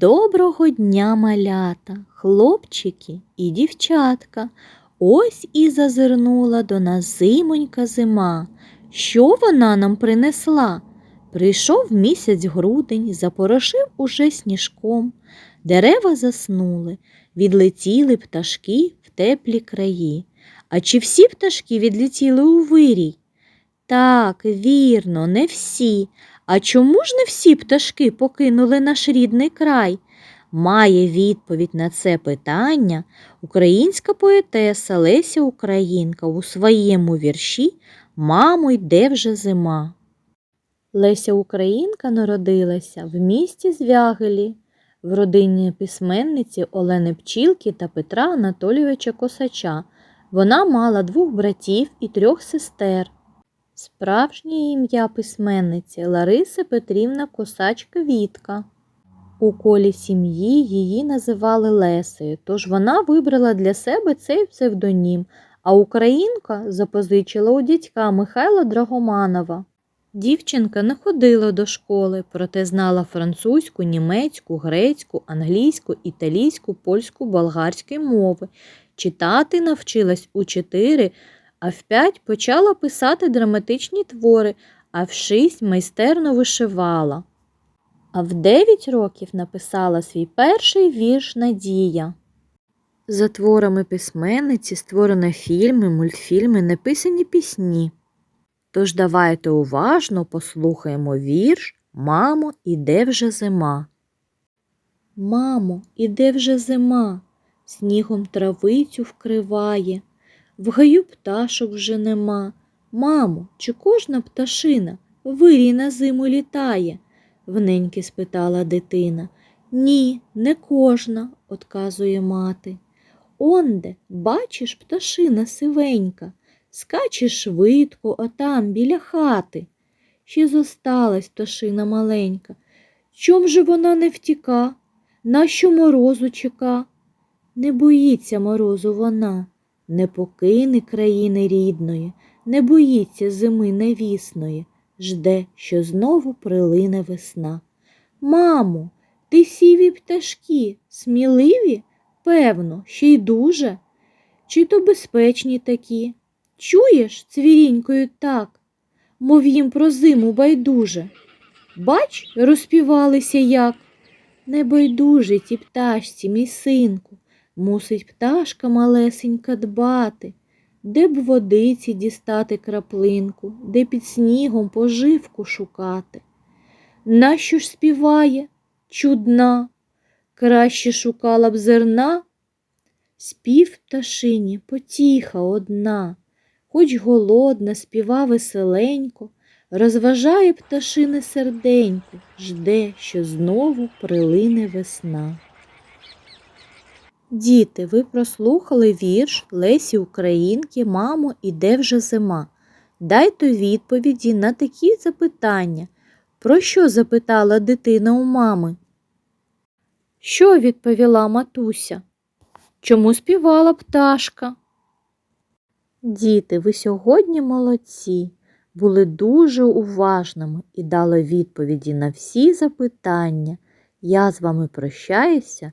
Доброго дня, малята, хлопчики і дівчатка. Ось і зазирнула до нас зимонька зима. Що вона нам принесла? Прийшов місяць грудень, запорошив уже сніжком. Дерева заснули, відлетіли пташки в теплі краї. А чи всі пташки відлетіли у вирій? Так, вірно, не всі. А чому ж не всі пташки покинули наш рідний край? Має відповідь на це питання українська поетеса Леся Українка у своєму вірші Мамо, йде вже зима. Леся Українка народилася в місті Звягелі, в родині письменниці Олени Пчілки та Петра Анатолійовича Косача. Вона мала двох братів і трьох сестер. Справжнє ім'я письменниці Лариси Петрівна Косач Квітка. У колі сім'ї її називали Лесею, тож вона вибрала для себе цей псевдонім, а українка запозичила у дядька Михайла Драгоманова. Дівчинка не ходила до школи, проте знала французьку, німецьку, грецьку, англійську, італійську, польську, болгарську мови. Читати навчилась у чотири, а в п'ять почала писати драматичні твори, а в шість майстерно вишивала. А в дев'ять років написала свій перший вірш Надія. За творами письменниці створено фільми, мультфільми, написані пісні. Тож давайте уважно послухаємо вірш Мамо, іде вже зима. Мамо, іде вже зима, снігом травицю вкриває, в гаю пташок вже нема. Мамо, чи кожна пташина вирій на зиму літає? вненьки спитала дитина. Ні, не кожна, отказує мати. Онде, бачиш, пташина сивенька, скаче швидко отам біля хати. Ще зосталась пташина маленька. Чом же вона не втіка? Нащо морозу чека? Не боїться морозу вона, не покине країни рідної, не боїться зими невісної, жде, що знову прилине весна. Мамо, ти сіві пташки, сміливі? Певно, ще й дуже. Чи то безпечні такі? Чуєш, цвірінькою так, мов їм про зиму байдуже. Бач, розпівалися як. Не байдуже ті пташці, мій синку, мусить пташка малесенька дбати, де б водиці дістати краплинку, де під снігом поживку шукати. Нащо ж співає чудна, краще шукала б зерна? Спів пташині потіха одна, хоч голодна, співа веселенько, розважає пташине серденько, жде, що знову прилине весна. Діти, ви прослухали вірш Лесі Українки, Мамо, іде вже зима. Дайте відповіді на такі запитання. Про що запитала дитина у мами? Що відповіла матуся? Чому співала пташка? Діти, ви сьогодні молодці, були дуже уважними і дали відповіді на всі запитання. Я з вами прощаюся.